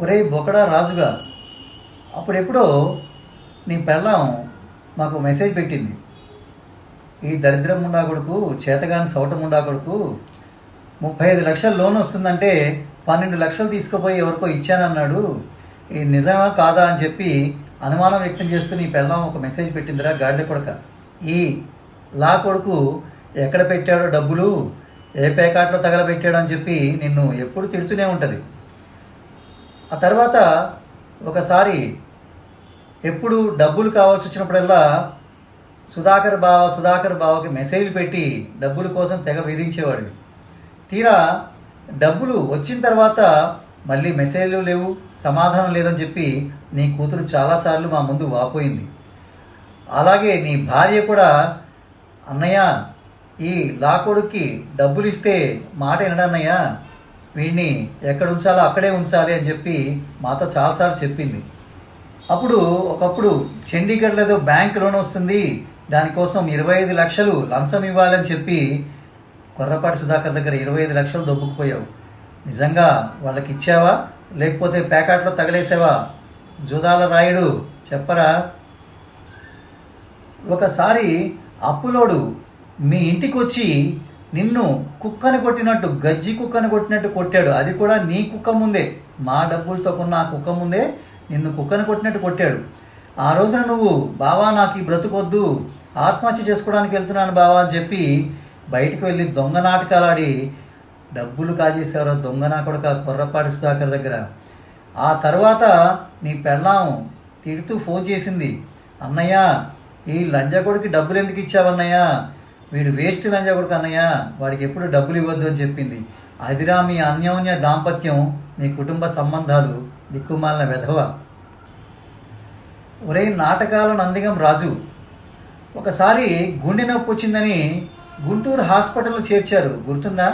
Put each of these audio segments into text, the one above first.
ఒరే బొకడా రాజుగా అప్పుడెప్పుడో నీ పెళ్ళాం మాకు మెసేజ్ పెట్టింది. ఈ దరిద్రం ముండా కొడుకు చేతగాని సౌట ముండా కొడుకు ముప్పై ఐదు లక్షలు లోన్ వస్తుందంటే పన్నెండు లక్షలు తీసుకుపోయి ఎవరికో ఇచ్చానన్నాడు. ఈ నిజమా కాదా అని చెప్పి అనుమానం వ్యక్తం చేస్తూ నీ పెళ్ళం ఒక మెసేజ్ పెట్టిందిరా గాడిద కొడక. ఈ లా కొడుకు ఎక్కడ పెట్టాడో డబ్బులు ఏ పేకాట్లో తగలబెట్టాడో అని చెప్పి నిన్ను ఎప్పుడు తిడుతూనే ఉంటుంది. ఆ తర్వాత ఒకసారి ఎప్పుడు డబ్బులు కావాల్సి వచ్చినప్పుడల్లా సుధాకర్ బావ సుధాకర్ బావకి మెసేజ్లు పెట్టి డబ్బుల కోసం తెగ వేధించేవాడు తీరా డబ్బులు వచ్చిన తర్వాత మళ్ళీ మెసేజ్లు లేవు సమాధానం లేదని చెప్పి నీ కూతురు చాలాసార్లు మా ముందు వాపోయింది. అలాగే నీ భార్య కూడా అన్నయ్య ఈ లా కొడుక్కి డబ్బులు ఇస్తే మాట వినడన్నయ్యా వీడిని ఎక్కడ ఉంచాలో అక్కడే ఉంచాలి అని చెప్పి మాతో చాలాసార్లు చెప్పింది. అప్పుడు ఒకప్పుడు చండీగఢ్లో ఏదో బ్యాంక్ లోన్ వస్తుంది దానికోసం ఇరవై ఐదు లక్షలు లంచం ఇవ్వాలని చెప్పి కొర్రపాటి సుధాకర్ దగ్గర ఇరవై ఐదు లక్షలు దొబ్బుకుపోయావు. నిజంగా వాళ్ళకి ఇచ్చావా? లేకపోతే ప్యాకెట్లో తగలేసావా? జూదాల రాయుడు చెప్పరా? ఒకసారి అప్పులోడు మీ ఇంటికి వచ్చి నిన్ను కుక్కను కొట్టినట్టు గజ్జి కుక్కను కొట్టినట్టు కొట్టాడు. అది కూడా నీ కుక్క ముందే. మా డబ్బులతో కొన్న ఆ కుక్క ముందే నిన్ను కుక్కను కొట్టినట్టు కొట్టాడు. ఆ రోజున నువ్వు బావా నాకు ఈ బ్రతుకొద్దు. ఆత్మహత్య చేసుకోవడానికి వెళ్తున్నాను బావా అని చెప్పి బయటికి వెళ్ళి దొంగ నాటకాలు ఆడి డబ్బులు కాజేసేవారు దొంగ నా కొడుక కొర్రపాటి సుధాకర్ దగ్గర. ఆ తర్వాత నీ పెళ్ళాం తిడుతూ ఫోన్ చేసింది. అన్నయ్య ఈ లంజా కొడుకు డబ్బులు ఎందుకు ఇచ్చావన్నయ్య వీడు వేస్ట్ లంజా కొడుకు అన్నయ్య వాడికి ఎప్పుడు డబ్బులు ఇవ్వద్దు అని చెప్పింది. అదిరా మీ అన్యోన్య దాంపత్యం మీ కుటుంబ సంబంధాలు దిక్కుమాలిన వెధవ. ఒరే నాటకాల నందిగం రాజు ఒకసారి గుండె నొప్పి వచ్చిందని గుంటూరు హాస్పిటల్లో చేర్చారు. గుర్తుందా?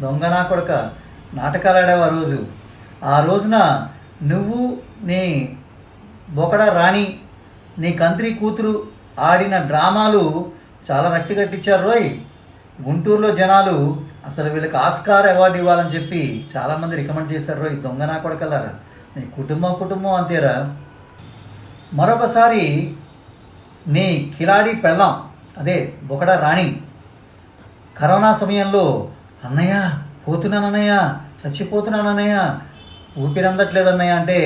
దొంగ నా కొడక నాటకాలు ఆడావు ఆ రోజు. ఆ రోజున నువ్వు నీ బొకడ రాణి నీ కంత్రి కూతురు ఆడిన డ్రామాలు చాలా వ్యక్తి కట్టించారు రోయ్. గుంటూరులో జనాలు అసలు వీళ్ళకి ఆస్కార్ అవార్డు ఇవ్వాలని చెప్పి చాలామంది రికమెండ్ చేశారు రోయ్. దొంగ నా కొడకల్లారా నీ కుటుంబం కుటుంబం అంతేరా. మరొకసారి నీ కిలాడి పెళ్ళాం అదే బొకడ రాణి. కరోనా సమయంలో అన్నయ్య పోతున్నానన్నయ్య చచ్చిపోతున్నానన్నయ్య ఊపిరందట్లేదన్నయ్య అంటే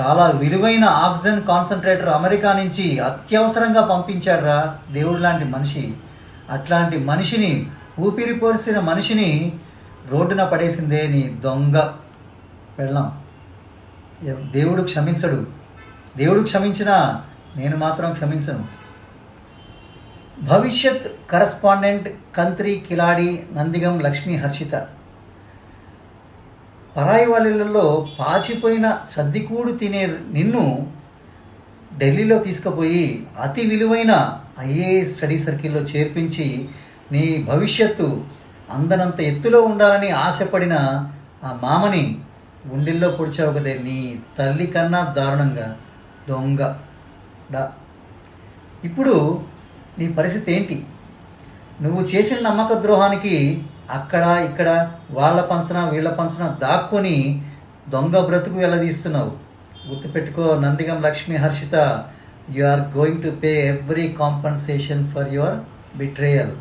చాలా విలువైన ఆక్సిజన్ కాన్సన్ట్రేటర్ అమెరికా నుంచి అత్యవసరంగా పంపించాడురా దేవుడు లాంటి మనిషి. అట్లాంటి మనిషిని ఊపిరి పోసిన మనిషిని రోడ్డున పడేసిందే నీ దొంగ. వెళ్ళాం దేవుడు క్షమించడు. దేవుడు క్షమించినా నేను మాత్రం క్షమించను. భవిష్యత్ కరస్పాండెంట్ కంత్రి కిలాడి నందిగం లక్ష్మీ హర్షిత. పరాయి వాళ్ళలో పాచిపోయిన సర్దికూడు తినే నిన్ను ఢిల్లీలో తీసుకుపోయి అతి విలువైన ఐఏఎస్ స్టడీ సర్కిల్లో చేర్పించి నీ భవిష్యత్తు అందనంత ఎత్తులో ఉండాలని ఆశపడిన ఆ మామని గుండెల్లో పొడిచావు కదే నీ తల్లి కన్నా దారుణంగా దొంగ డా. ఇప్పుడు నీ పరిస్థితి ఏంటి? నువ్వు చేసిన నమ్మక ద్రోహానికి అక్కడ ఇక్కడ వాళ్ళ పంచన వీళ్ళ పంచన దాక్కుని దొంగ బ్రతుకు వెళ్ళదీస్తున్నావు గుర్తుపెట్టుకో Nandigam Lakshmi Harshitha you are going to pay every compensation for your betrayal